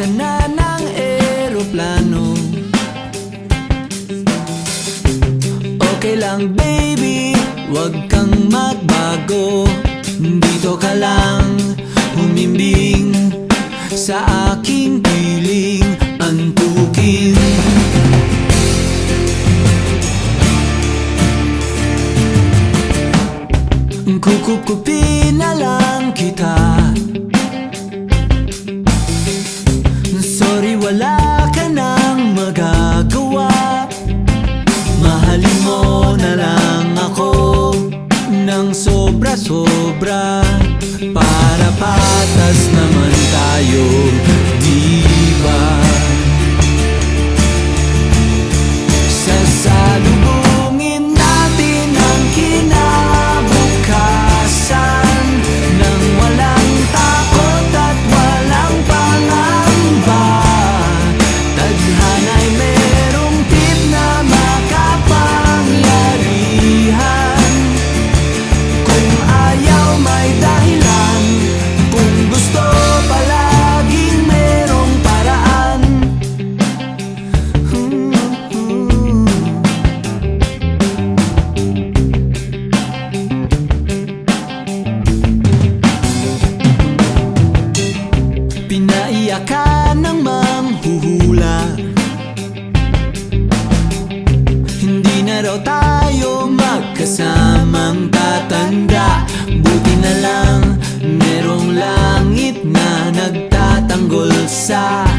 ka na ng eroplano. Okay lang baby, wag kang magbago. Dito ka lang humimbing sa aking piling. Antukin Kukupkupin na lang kita. pensar.